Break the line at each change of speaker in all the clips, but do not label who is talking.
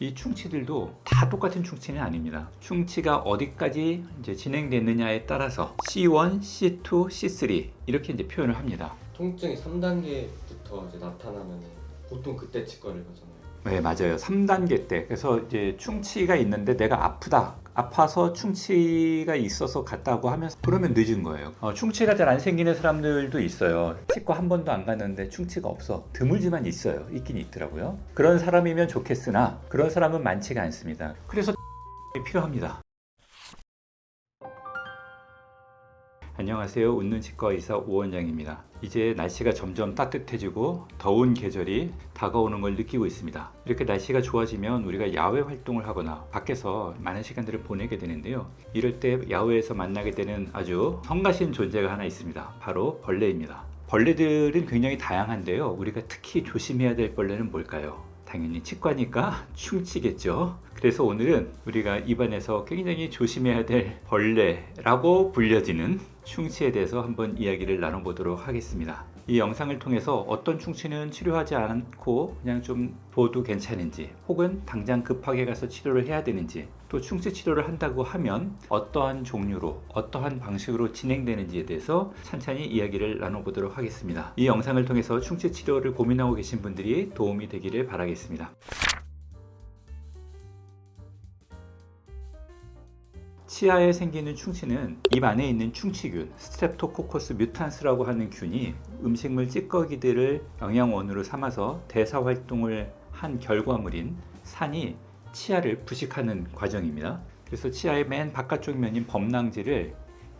이 충치들도 다 똑같은 충치는 아닙니다. 충치가 어디까지 이제 진행됐느냐에 따라서 C1, C2, C3 이렇게 이제 표현을 합니다.
통증이 3단계부터 이제 나타나면 보통 그때 치과를 가잖아요.
네, 맞아요. 3단계 때. 그래서 이제 충치가 있는데 내가 아프다. 아파서 충치가 있어서 갔다고 하면서 그러면 늦은 거예요. 어, 충치가 잘 안 생기는 사람들도 있어요. 치과 한 번도 안 갔는데 충치가 없어. 드물지만 있어요. 있긴 있더라고요. 그런 사람이면 좋겠으나 그런 사람은 많지가 않습니다. 그래서 필요합니다. 안녕하세요. 웃는 치과 의사 오원장입니다. 이제 날씨가 점점 따뜻해지고 더운 계절이 다가오는 걸 느끼고 있습니다. 이렇게 날씨가 좋아지면 우리가 야외 활동을 하거나 밖에서 많은 시간들을 보내게 되는데요. 이럴 때 야외에서 만나게 되는 아주 성가신 존재가 하나 있습니다. 바로 벌레입니다. 벌레들은 굉장히 다양한데요. 우리가 특히 조심해야 될 벌레는 뭘까요? 당연히 치과니까 충치겠죠. 그래서 오늘은 우리가 입안에서 굉장히 조심해야 될 벌레라고 불려지는 충치에 대해서 한번 이야기를 나눠보도록 하겠습니다. 이 영상을 통해서 어떤 충치는 치료하지 않고 그냥 좀 둬도 괜찮은지 혹은 당장 급하게 가서 치료를 해야 되는지 또 충치 치료를 한다고 하면 어떠한 종류로 어떠한 방식으로 진행되는지에 대해서 찬찬히 이야기를 나눠보도록 하겠습니다. 이 영상을 통해서 충치 치료를 고민하고 계신 분들이 도움이 되기를 바라겠습니다. 치아에 생기는 충치는 입 안에 있는 충치균 스트랩토코커스 뮤탄스라고 하는 균이 음식물 찌꺼기들을 영양원으로 삼아서 대사 활동을 한 결과물인 산이 치아를 부식하는 과정입니다. 그래서 치아의 맨 바깥쪽 면인 범낭지를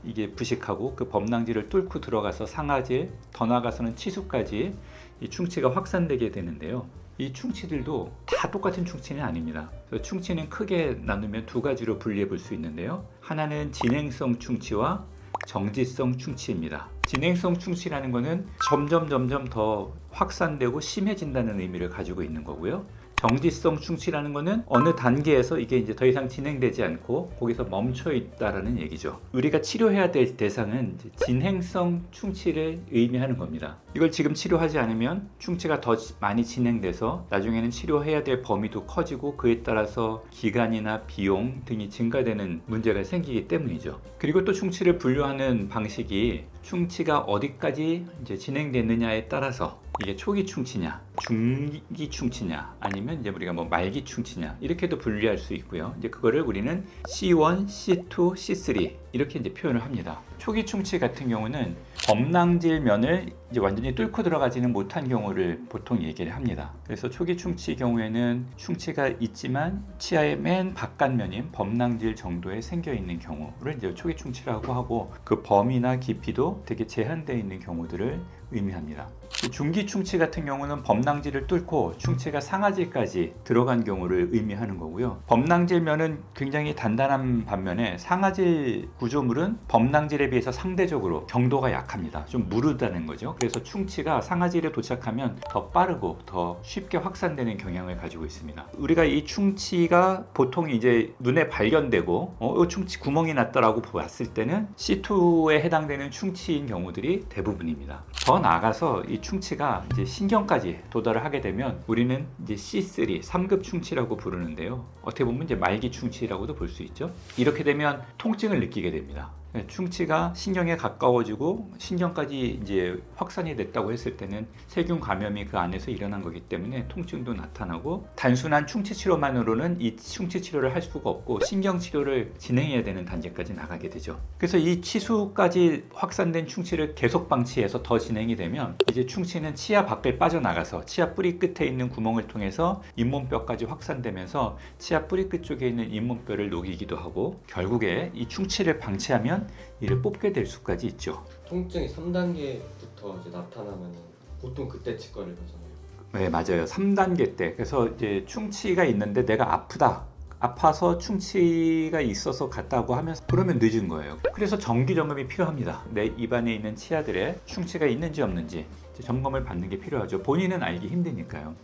이게 부식하고 그 범낭지를 뚫고 들어가서 상아질, 더 나아가서는 치수까지 이 충치가 확산되게 되는데요. 이 충치들도 다 똑같은 충치는 아닙니다. 그래서 충치는 크게 나누면 두 가지로 분리해 볼 수 있는데요. 하나는 진행성 충치와 정지성 충치입니다. 진행성 충치라는 것은 점점 점점 더 확산되고 심해진다는 의미를 가지고 있는 거고요. 정지성 충치라는 것은 어느 단계에서 이게 이제 더 이상 진행되지 않고 거기서 멈춰 있다라는 얘기죠. 우리가 치료해야 될 대상은 진행성 충치를 의미하는 겁니다. 이걸 지금 치료하지 않으면 충치가 더 많이 진행돼서 나중에는 치료해야 될 범위도 커지고 그에 따라서 기간이나 비용 등이 증가되는 문제가 생기기 때문이죠. 그리고 또 충치를 분류하는 방식이 충치가 어디까지 이제 진행됐느냐에 따라서 이게 초기 충치냐, 중기 충치냐, 아니면 이제 우리가 뭐 말기 충치냐 이렇게도 분류할 수 있고요. 이제 그거를 우리는 C1, C2, C3 이렇게 이제 표현을 합니다. 초기 충치 같은 경우는 범낭질 면을 이제 완전히 뚫고 들어가지는 못한 경우를 보통 얘기를 합니다. 그래서 초기 충치 경우에는 충치가 있지만 치아의 맨 바깥면인 범낭질 정도에 생겨 있는 경우를 이제 초기 충치라고 하고 그 범위나 깊이도 되게 제한되어 있는 경우들을 의미합니다. 중기 충치 같은 경우는 범낭질을 뚫고 충치가 상아질까지 들어간 경우를 의미하는 거고요. 범낭질면은 굉장히 단단한 반면에 상아질 구조물은 범낭질에 비해서 상대적으로 경도가 약합니다. 좀 무르다는 거죠. 그래서 충치가 상아질에 도착하면 더 빠르고 더 쉽게 확산되는 경향을 가지고 있습니다. 우리가 이 충치가 보통 이제 눈에 발견되고 어, 이 충치 구멍이 났다라고 봤을 때는 C2에 해당되는 충치인 경우들이 대부분입니다. 더 나아가서 이 충치가 이제 신경까지 도달을 하게 되면 우리는 이제 C3, 3급 충치라고 부르는데요. 어떻게 보면 이제 말기 충치라고도 볼 수 있죠. 이렇게 되면 통증을 느끼게 됩니다. 네, 충치가 신경에 가까워지고 신경까지 이제 확산이 됐다고 했을 때는 세균 감염이 그 안에서 일어난 거기 때문에 통증도 나타나고 단순한 충치 치료만으로는 이 충치 치료를 할 수가 없고 신경 치료를 진행해야 되는 단계까지 나가게 되죠. 그래서 이 치수까지 확산된 충치를 계속 방치해서 더 진행이 되면 이제 충치는 치아 밖을 빠져나가서 치아 뿌리 끝에 있는 구멍을 통해서 잇몸뼈까지 확산되면서 치아 뿌리 끝 쪽에 있는 잇몸뼈를 녹이기도 하고 결국에 이 충치를 방치하면 이를 뽑게 될 수까지 있죠.
통증이 3단계부터 이제 나타나면 보통 그때 치과를 가잖아요.
네, 맞아요. 3단계 때. 그래서 이제 충치가 있는데 내가 아프다. 아파서 충치가 있어서 갔다고 하면 그러면 늦은 거예요. 그래서 정기 점검이 필요합니다. 내 입안에 있는 치아들에 충치가 있는지 없는지 점검을 받는 게 필요하죠. 본인은 알기 힘드니까요.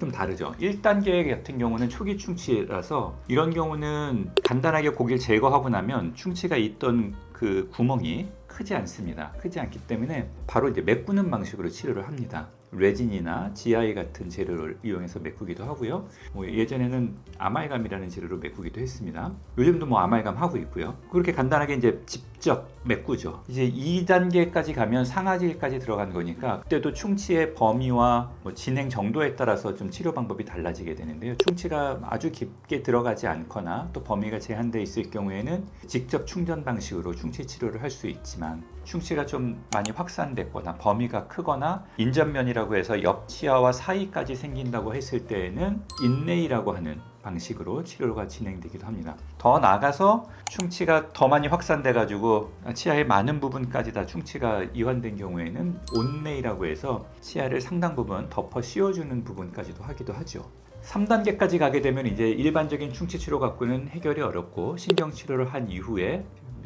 좀 다르죠. 1단계 같은 경우는 초기 충치라서 이런 경우는 간단하게 고기를 제거하고 나면 충치가 있던 그 구멍이 크지 않습니다. 크지 않기 때문에 바로 이제 메꾸는 방식으로 치료를 합니다. 레진이나 GI 같은 재료를 이용해서 메꾸기도 하고요. 뭐 예전에는 아말감이라는 재료로 메꾸기도 했습니다. 요즘도 뭐 아말감 하고 있고요. 그렇게 간단하게 이제 직접 메꾸죠. 이제 2단계까지 가면 상아질까지 들어간 거니까 그때도 충치의 범위와 뭐 진행 정도에 따라서 좀 치료 방법이 달라지게 되는데요. 충치가 아주 깊게 들어가지 않거나 또 범위가 제한돼 있을 경우에는 직접 충전 방식으로 충치 치료를 할 수 있지만 충치가 좀 많이 확산됐거나 범위가 크거나 인전면이라고 해서 옆 치아와 사이까지 생긴다고 했을 때에는 인레이라고 하는 방식으로 치료가 진행되기도 합니다. 더 나아가서 충치가 더 많이 확산돼 가지고 치아의 많은 부분까지 다 충치가 이완된 경우에는 온레이라고 해서 치아를 상당 부분 덮어 씌워주는 부분까지도 하기도 하죠. 3단계까지 가게 되면 이제 일반적인 충치 치료 갖고는 해결이 어렵고 신경 치료를 한 이후에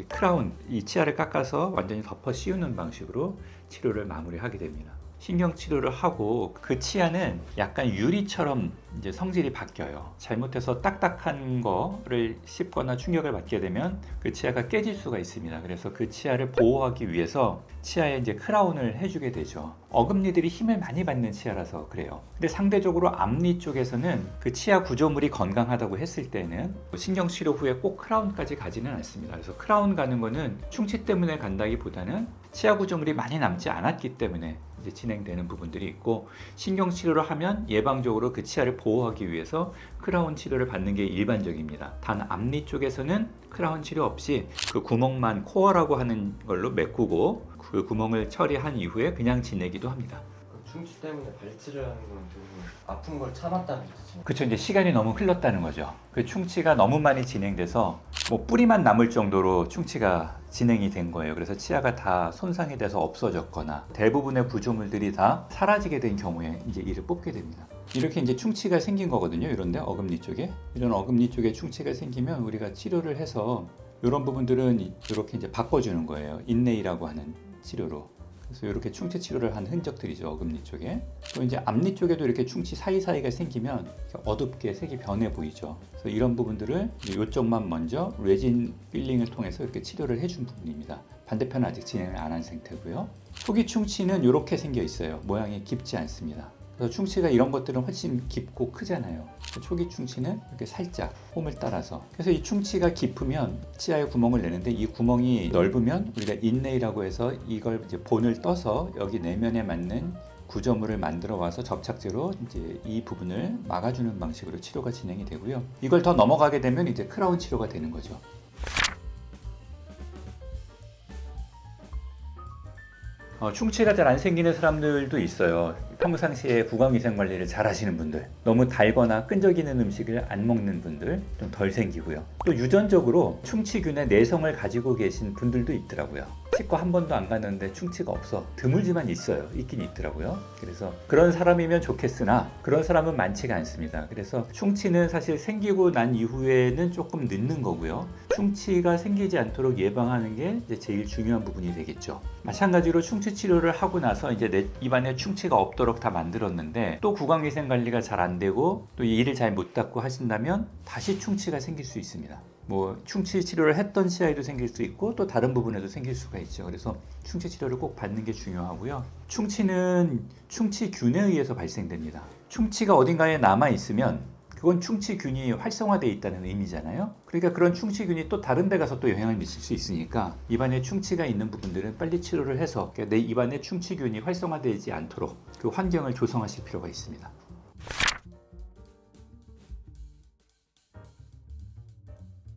크라운 이 치아를 깎아서 완전히 덮어 씌우는 방식으로 치료를 마무리하게 됩니다. 신경 치료를 하고 그 치아는 약간 유리처럼 이제 성질이 바뀌어요. 잘못해서 딱딱한 거를 씹거나 충격을 받게 되면 그 치아가 깨질 수가 있습니다. 그래서 그 치아를 보호하기 위해서 치아에 이제 크라운을 해주게 되죠. 어금니들이 힘을 많이 받는 치아라서 그래요. 근데 상대적으로 앞니 쪽에서는 그 치아 구조물이 건강하다고 했을 때는 신경 치료 후에 꼭 크라운까지 가지는 않습니다. 그래서 크라운 가는 거는 충치 때문에 간다기보다는 치아 구조물이 많이 남지 않았기 때문에 이제 진행되는 부분들이 있고 신경 치료를 하면 예방적으로 그 치아를 보호하기 위해서 크라운 치료를 받는 게 일반적입니다. 단 앞니 쪽에서는 크라운 치료 없이 그 구멍만 코어라고 하는 걸로 메꾸고 그 구멍을 처리한 이후에 그냥 지내기도 합니다.
그 충치 때문에 발치를 하는 건 대부분 아픈 걸 참았다는 뜻이죠.
그쵸 이제 시간이 너무 흘렀다는 거죠. 그 충치가 너무 많이 진행돼서 뭐 뿌리만 남을 정도로 충치가 진행이 된 거예요. 그래서 치아가 다 손상이 돼서 없어졌거나 대부분의 구조물들이 다 사라지게 된 경우에 이제 이를 뽑게 됩니다. 이렇게 이제 충치가 생긴 거거든요. 이런데 어금니 쪽에 이런 어금니 쪽에 충치가 생기면 우리가 치료를 해서 이런 부분들은 이렇게 이제 바꿔주는 거예요. 인레이라고 하는 치료로. 그래서 이렇게 충치 치료를 한 흔적들이죠 어금니 쪽에. 또 이제 앞니 쪽에도 이렇게 충치 사이사이가 생기면 어둡게 색이 변해 보이죠. 그래서 이런 부분들을 이쪽만 먼저 레진 필링을 통해서 이렇게 치료를 해준 부분입니다. 반대편은 아직 진행을 안 한 상태고요. 초기 충치는 이렇게 생겨 있어요. 모양이 깊지 않습니다 그래서 충치가 이런 것들은 훨씬 깊고 크잖아요. 초기 충치는 이렇게 살짝 홈을 따라서. 그래서 이 충치가 깊으면 치아에 구멍을 내는데 이 구멍이 넓으면 우리가 인레이라고 해서 이걸 이제 본을 떠서 여기 내면에 맞는 구조물을 만들어 와서 접착제로 이제 이 부분을 막아주는 방식으로 치료가 진행이 되고요. 이걸 더 넘어가게 되면 이제 크라운 치료가 되는 거죠. 어, 충치가 잘 안 생기는 사람들도 있어요. 평상시에 구강위생 관리를 잘 하시는 분들, 너무 달거나 끈적이는 음식을 안 먹는 분들 좀 덜 생기고요. 또 유전적으로 충치균의 내성을 가지고 계신 분들도 있더라고요. 치과 한 번도 안 갔는데 충치가 없어. 드물지만 있어요. 있긴 있더라고요. 그래서 그런 사람이면 좋겠으나 그런 사람은 많지가 않습니다. 그래서 충치는 사실 생기고 난 이후에는 조금 늦는 거고요. 충치가 생기지 않도록 예방하는 게 이제 제일 중요한 부분이 되겠죠. 마찬가지로 충치 치료를 하고 나서 이제 내 입안에 충치가 없도록 다 만들었는데 또 구강위생 관리가 잘 안 되고 또 이를 잘 못 닦고 하신다면 다시 충치가 생길 수 있습니다. 뭐 충치 치료를 했던 치아에도 생길 수 있고 또 다른 부분에도 생길 수가 있죠. 그래서 충치 치료를 꼭 받는 게 중요하고요. 충치는 충치균에 의해서 발생됩니다. 충치가 어딘가에 남아 있으면 그건 충치균이 활성화되어 있다는 의미잖아요. 그러니까 그런 충치균이 또 다른 데 가서 또 영향을 미칠 수 있으니까 입안에 충치가 있는 부분들은 빨리 치료를 해서 내 입안에 충치균이 활성화되지 않도록 그 환경을 조성하실 필요가 있습니다.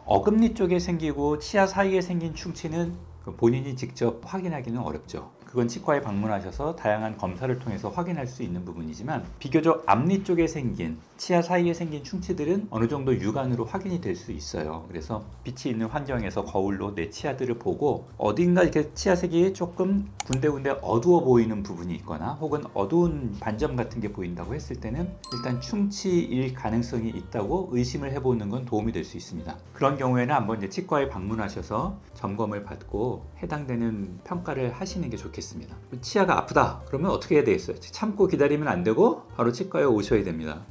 어금니 쪽에 생기고 치아 사이에 생긴 충치는 그 본인이 직접 확인하기는 어렵죠. 그건 치과에 방문하셔서 다양한 검사를 통해서 확인할 수 있는 부분이지만 비교적 앞니 쪽에 생긴 치아 사이에 생긴 충치들은 어느 정도 육안으로 확인이 될 수 있어요. 그래서 빛이 있는 환경에서 거울로 내 치아들을 보고 어딘가 이렇게 치아색이 조금 군데군데 어두워 보이는 부분이 있거나 혹은 어두운 반점 같은 게 보인다고 했을 때는 일단 충치일 가능성이 있다고 의심을 해보는 건 도움이 될 수 있습니다. 그런 경우에는 한번 이제 치과에 방문하셔서 점검을 받고 해당되는 평가를 하시는 게 좋겠습니다. 치아가 아프다. 그러면 어떻게 해야 되겠어요? 참고 기다리면 안 되고 바로 치과에 오셔야 됩니다.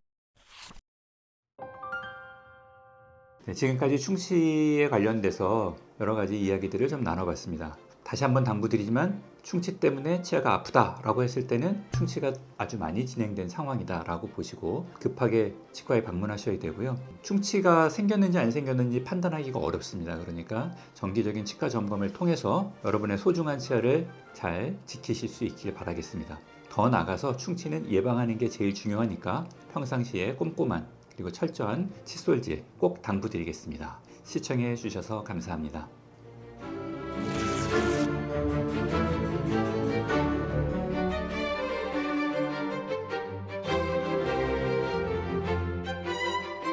네, 지금까지 충치에 관련돼서 여러 가지 이야기들을 좀 나눠봤습니다. 다시 한번 당부드리지만 충치 때문에 치아가 아프다라고 했을 때는 충치가 아주 많이 진행된 상황이다라고 보시고 급하게 치과에 방문하셔야 되고요. 충치가 생겼는지 안 생겼는지 판단하기가 어렵습니다. 그러니까 정기적인 치과 점검을 통해서 여러분의 소중한 치아를 잘 지키실 수 있길 바라겠습니다. 더 나아가서 충치는 예방하는 게 제일 중요하니까 평상시에 꼼꼼한 그리고 철저한 칫솔질 꼭 당부드리겠습니다. 시청해 주셔서 감사합니다.